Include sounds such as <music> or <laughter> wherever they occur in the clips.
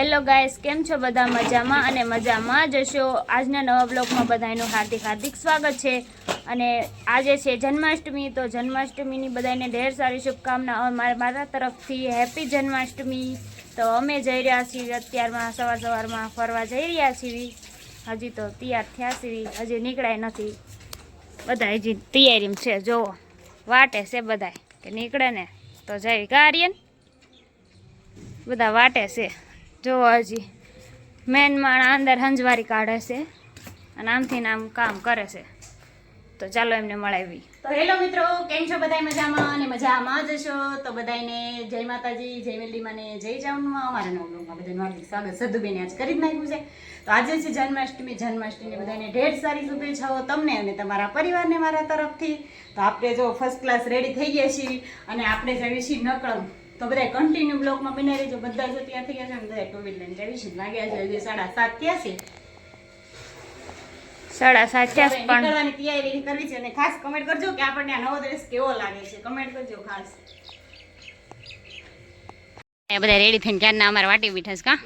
Hello guys, કેમ છો બધા? મજામાં અને મજામાં જ હશો. આજના નવા બ્લોગમાં બધાનું હાર્દિક હાર્દિક સ્વાગત છે. અને આજે છે જન્માષ્ટમી, તો જન્માષ્ટમીની બધાને ઢેર સારી શુભકામના. મારા તરફથી હેપી જન્માષ્ટમી. તો અમે જઈ રહ્યા છીએ અત્યારમાં સવાર સવારમાં ફરવા જઈ રહ્યા છીએ. હજી તો તૈયાર થયા છીએ, હજી નીકળાય નથી. બધા હજી તૈયારીમાં છે, જોવો. વાટે છે બધાય, કે નીકળે ને તો જઈ ગાર્યન બધા વાટે છે. જો હજી. મેન માણા અંદર હંજવારી કાઢે છે અને આમથી આમ કામ કરે છે. તો ચાલો એમને મળાવી. તો હેલો મિત્રો, કેમ છો બધા મજામાં અને મજામાં જ છો? તો બધાને જય માતાજી, જય મેલડીમાં ને જય જામમાં અમારા નવલોકમાં બધાનું હાર્દિક સ્વાગત. સદુબેને આજ કરી જ નાખ્યું છે. તો આજે છે જન્માષ્ટમી. જન્માષ્ટમી બધાને ઢેર સારી શુભેચ્છાઓ તમને અને તમારા પરિવારને મારા તરફથી. તો આપણે જો ફર્સ્ટ ક્લાસ રેડી થઈ ગયા છીએ અને આપણે જઈએ છીએ નકળમ. તો બધા કન્ટિન્યુ બ્લોકમાં બનાવી રહેજો. બધા જો ત્યાં થઈ ગયા છે ને બધા ટુ વ્હીલર લઈને છીએ વાગ્યા છે. હજી સાડા સાત ત્યાં છે. સાડા સાત થયા પણ નીકળવાની તૈયારી કરવી છે અને ખાસ કમેન્ટ કરજો કે આપણને આ નવો ડ્રેસ કેવો લાગે છે. કમેન્ટ કરજો ખાસ. બધા રેડી થઈને ક્યારના અમારા વાટી બેઠા છે કા?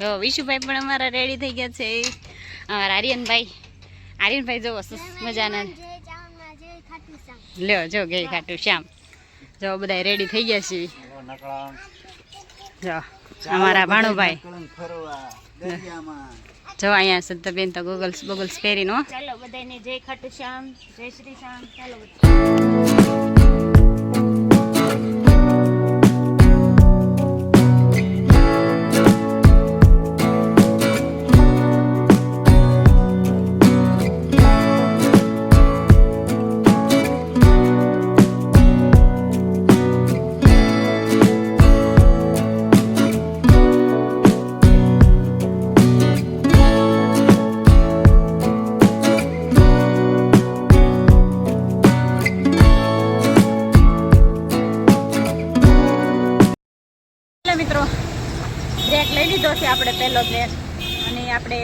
જો વિશુભાઈ પણ અમારા રેડી થઈ ગયા છે. અમારા આર્યનભાઈ. આર્યનભાઈ જો મજાના. લ્યો જો ગઈ ખાટું શ્યામ જો બધા રેડી થઈ ગયા છે જો અમારા ભાણુભાઈ. જો અહીંયા સત્તાબેન તો ગોગલ્સ બોગલ્સ પહેરીનો ચાલો બધાને જય ખાટુ શ્યામ જય શ્રી શ્યામ ચાલો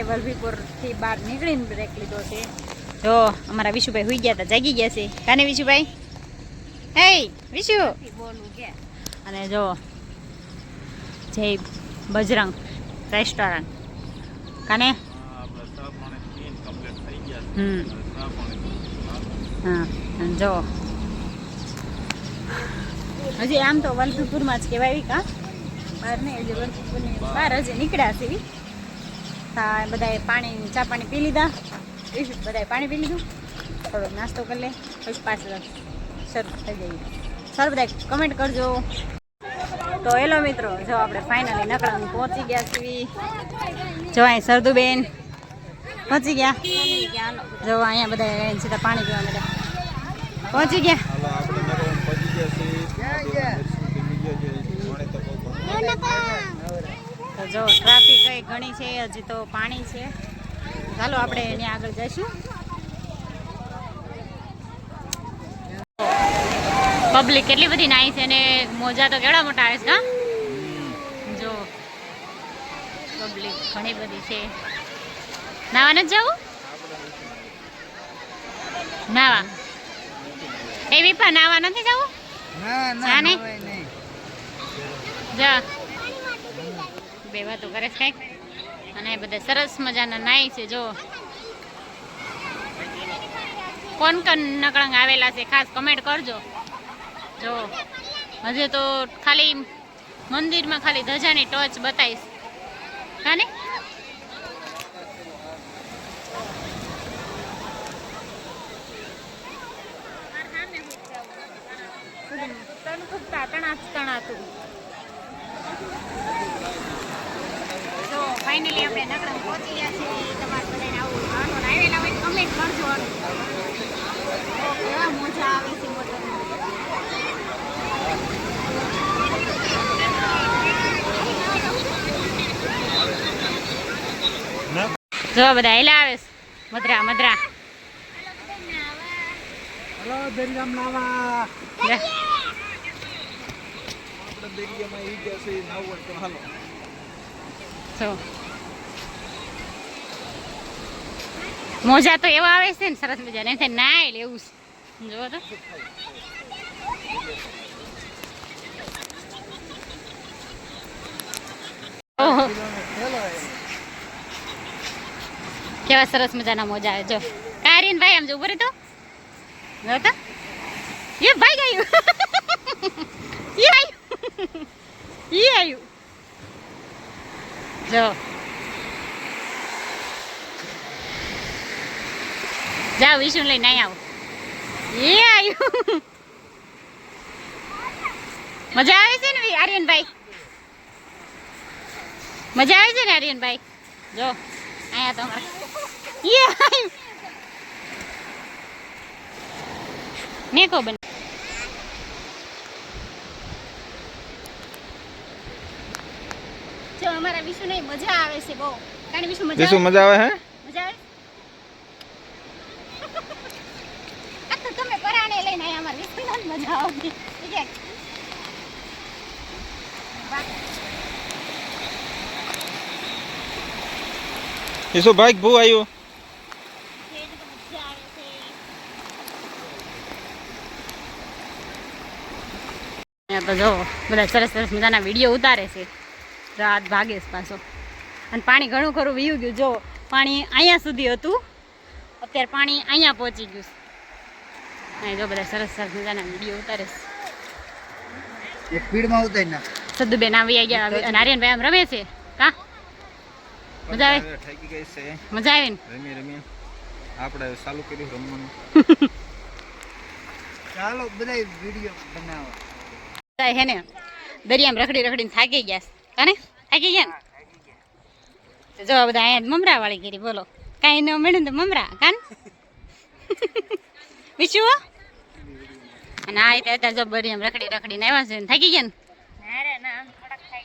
વલભીપુરથી બહાર નીકળીને બ્રેક લીધો છે. જો અમારા વિશુભાઈ હોઈ ગયા હતા જાગી ગયા છે. કાને વિશુભાઈ? હે વિશુ! અને જો જય બજરંગ રેસ્ટોરન્ટ કાને? હમ. હા અને જો. હજી આમ તો વલભીપુરમાં જ કહેવાય કા? બહાર નહીં હજી વલભીપુરની બહાર હજી નીકળ્યા છે. હા બધાએ પાણી ચા પાણી પી લીધા. બધાએ પાણી પી લીધું. થોડો નાસ્તો કરી લે. પછી પાછળ શરૂ થઈ જઈએ સર બધા કમેન્ટ કરજો. તો હેલો મિત્રો જો આપણે ફાઇનલી નકળામાં પહોંચી ગયા છીએ. જો અહીં સરદુબેન પહોંચી ગયા. જો અહીંયા બધા સીધા પાણી પીવા માટે પહોંચી ગયા. તો જો ટ્રાફિક કઈ ઘણી છે હજી તો પાણી છે. ચાલો આપણે એની આગળ જઈશું. પબ્લિક કેટલી બધી નાઈ છે અને મોજા તો કેવડા મોટા આવે છે જો પબ્લિક ઘણી બધી છે. નાવા નથી જવું? નાવા? એ વિપા નાવા નથી જવું? ના નહીં. જા. બે વાતો કરે છે કંઈક. અને બધા સરસ મજાના નાય છે, જો. કોણ કોણ નકળંગ આવેલા છે, ખાસ કમેન્ટ કરજો. જો, હજે તો ખાલી મંદિરમાં ખાલી ધજાની ટોચ બતાવીશ. કાને તણાતું તો ફાઇનલી આપણે નકળંગ પહોંચી ગયા છીએ. તમારે બધાને આવું આનો આવેલા હોય કમેન્ટ કરજો. કેવા મોજા આવે છે મોટરમાં જો બધા હેલા આવે મધરા મધરા. હલો દરિયામ નાવા. આપણે દરિયામાં ઈ ગયા છે નાવું તો હાલો. જો મોજા તો એવા આવે છે ને, સરસ મજા ને નાય લેવું છે. જુઓ તો કેવા સરસ મજાના મોજા આવે. જો. કારીન ભાઈ આમ જો ઊભો તો જો તો. એ ભાઈ ગયું. <laughs> એ આવ્યું <laughs> એ આવ્યું જો જાઓ, વિષ્ણુ લઈને અહીં આવો. એ આવ્યું મજા આવે છે ને આર્યનભાઈ? મજા આવે છે ને આર્યનભાઈ? જો અહીંયા તમારે. મેકો બન. જો વિશુ મજા આવે છે બહુ. કારણ વિશુ મજા વિશુ આવે? મજા આવે હે? મજા આવે? તમે પરાણે લઈને આયા અમારા. મજા. વિશુ ભૂ આવ્યું તો જો બધા સરસ સરસ મજાના વીડિયો ઉતારે છે. રાત ભાગે પાછો. અને પાણી ઘણું ખરું વીયું ગયું. જો પાણી અહીંયા સુધી હતું. અત્યારે પાણી અહીંયા પહોંચી ગયું અહીં જો બધા સરસ સરસ મજાના વીડિયો ઉતારે સ્પીડમાં ઉતારી નાખ. સદ્દુબેન આવી ગયા. અને આર્યનભાઈ આમ રમે છે. કા? મજા આવે? મજા આવે ને? રમી રમી આપણે ચાલુ કર્યું રમવાનું. <laughs> ચાલો બધા વીડિયો બનાવો. હે ને દરિયામાં રખડી રખડીને થાકી ગયા છે. આગી ગયા ને? જો બધા અહીંયા મમરા વાળી ગીરી બોલો. કાંઈ ન મળ્યું ને તો મમરા કાન બીજું <laughs> અને આ રીતે અત્યારે જો દરિયામાં રખડી રખડીને આવ્યા છે થાકી ગયા ને?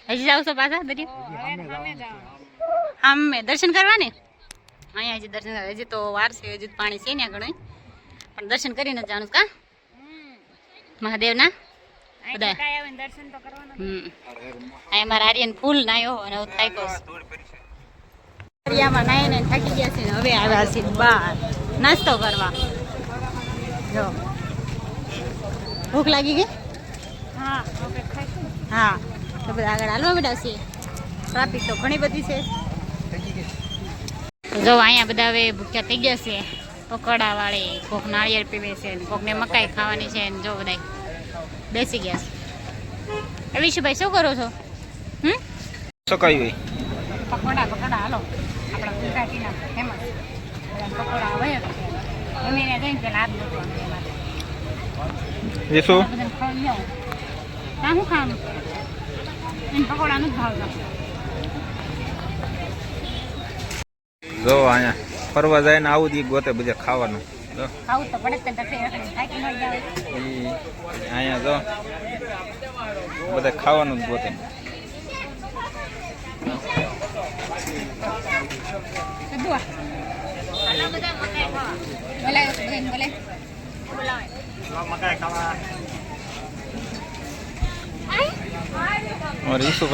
હજી જાવ છો પાછા દરિયા? આમ દર્શન કરવા ને અહીંયા હજી દર્શન. હજી તો વાર છે, હજી પાણી છે ને ઘણું પણ દર્શન કરીને જાણું કા? મહાદેવના? મારા આર્યન ફૂલ નાયો અને હું થાક્યો દરિયામાં નાઈ ને થાકી ગયા છે હવે આવ્યા છે બહાર. નાસ્તો કરવા. જો. ભૂખ લાગી ગઈ? હા. હા. તો બધા આગળ હાલવા બેઠા છીએ. ટ્રાફિક તો ઘણી બધી છે. જો અહીંયા બધા હવે ભૂખ્યા થઈ ગયા છે. પકોડા વાળી કોક નાળિયેર પીવે છે ને કોકને મકાઈ ખાવાની છે જો બધા બેસી ગયા. છે એ વિશુભાઈ શું કરો છો? હમ? સકાઈ હોય પકોડા પકોડા હાલો. આપણા ગુજરાતીના ફેમસ પકોડા હોય જમીને જઈને પેલા આપ દો એમાં વિશુ બધાને ખાઈ આવો ત્યાં શું ખાવાનું. એને પકોડા જ ભાવ જો અહીંયા ફરવા જાય ને આવું જ ગોતે બધે ખાવાનું. ખાવું તો પડે જ તે ધકે રખડી થાકી ન જાવ અહીંયા જો બધે ખાવાનું જ ગોતે.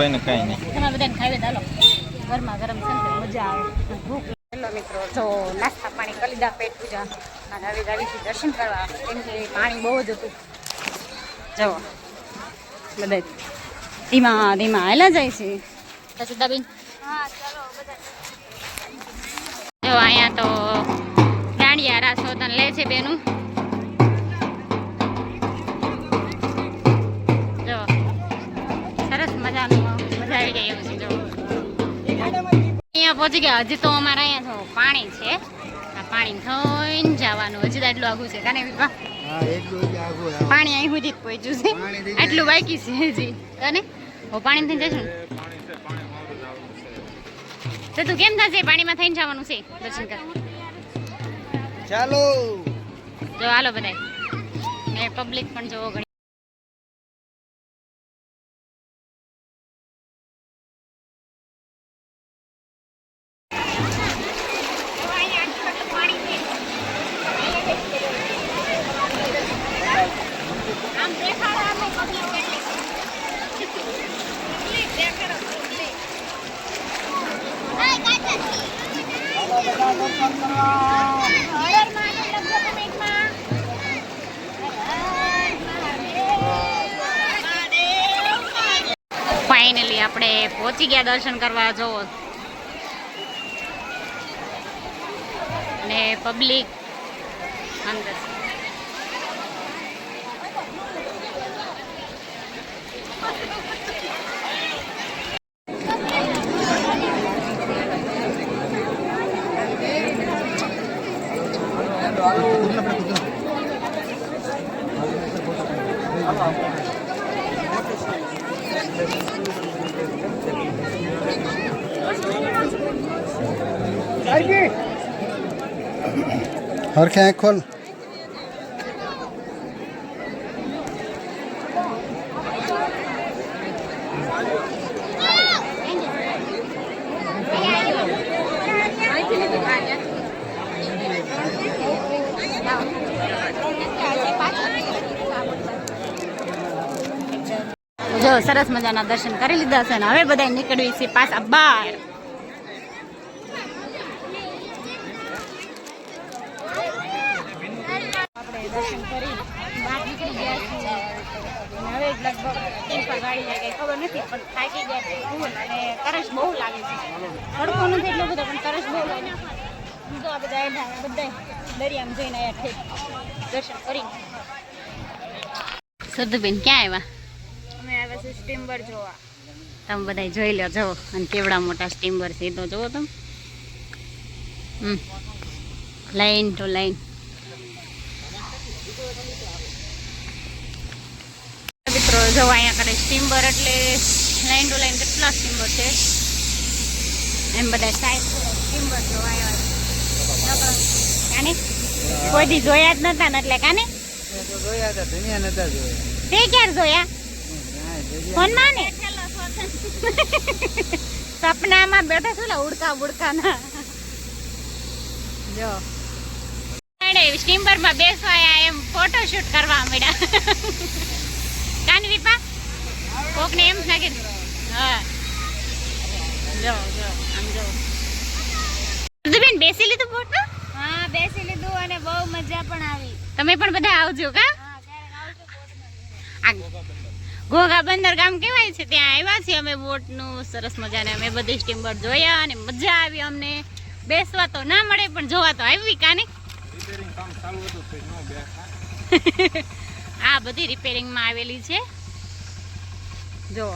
ને કાંઈ નહીં. તમે બધાને ખાવી દો ગરમા ગરમ છે મજા આવે. ભૂખ. હેલો મિત્રો જો નાસ્તા પાણી કરી લીધા પેટ પૂજા. અને હવે જાવીથી દર્શન કરવા કેમ કે પાણી બહુ જ હતું. જવો બધા ધીમા ધીમા. હાલા જાય છે. સચિતાબેન હા ચાલો બધા જો અહીંયા તો દાંડિયા રાસ હોતન લે છે બેનું. જો સરસ મજાનું મજા આવી ગઈ એવું છે જો. અહીંયા પહોંચી ગયા. હજી તો અમારે અહીંયા પાણી છે. પાણી થઈને જવાનું. હજી તો આટલું આઘું છે. કાને વિપા એટલું. પાણી અહીં સુધી જ પહોંચ્યું છે. આટલું બાકી છે હજી. કાને હું પાણી થઈને જઈશું તો તું કેમ થશે? પાણીમાં થઈને જવાનું છે? દર્શન કર. ચાલો. જો હાલો બધા એ પબ્લિક પણ જોવો ફાઇનલી આપણે પહોંચી ગયા દર્શન કરવા જોવો અને પબ્લિક અંદર. હરખે આંખ ખોલ જો સરસ મજાના દર્શન કરી લીધા છે ને હવે બધા નીકળવી છે પાછા બહાર આપણે દર્શન કરી બહાર નીકળી ગયા છીએ અને હવે લગભગ જાય ખબર નથી પણ થાકી ગયા ફૂલ અને તરસ બહુ લાગે છે તડકો નથી એટલો બધો પણ તરસ બહુ લાગે છે જો આ બધા એના બધા દરિયામાં જઈને આયા ઠેક દર્શન કરી સુધુબેન ક્યાં આવ્યા? અમે આવ્યા છે સ્ટીમ્બર જોવા. તમે બધા જોઈ લો જવો અને કેવડા મોટા સ્ટીમ્બર છે તો જુઓ તમે. હમ. Line to line. મિત્રો જો અહીંયા કરે સ્ટીમ્બર એટલે લાઈન ટુ લાઈન કેટલા સ્ટીમ્બર છે? એમ બધા સાઈડ સ્ટીમર જોવા કોઈ દી જોયા જ નતા એટલે કાને? જોયા હતા દુનિયા નતા જોયા તે ક્યારે જોયા? ફોનમાં ને? સપનામાં બેઠા છું ને ઉડકા ઉડકા ના જો સ્ટીમરમાં બેસવાયા એમ ફોટોશૂટ કરવા મળ્યા કાન વિપા? કોક ને એમ લાગે હા. જો જો આમ જો. બેન બેસી લીધું બોટમાં હા બેસી લીધું અને બહુ મજા પણ આવી. તમે પણ બધા આવજો કા? હા ક્યારેક આવજો બોટમાં. આ ઘોઘા બંદર ગામ કહેવાય છે ત્યાં આવ્યા છીએ અમે બોટનું સરસ મજાને અમે બધી સ્ટીમર જોયા અને મજા આવી અમને. બેસવા તો ના મળે પણ જોવા તો આવી કાને. <laughs> આ બધી રિપેરિંગમાં આવેલી છે. જો.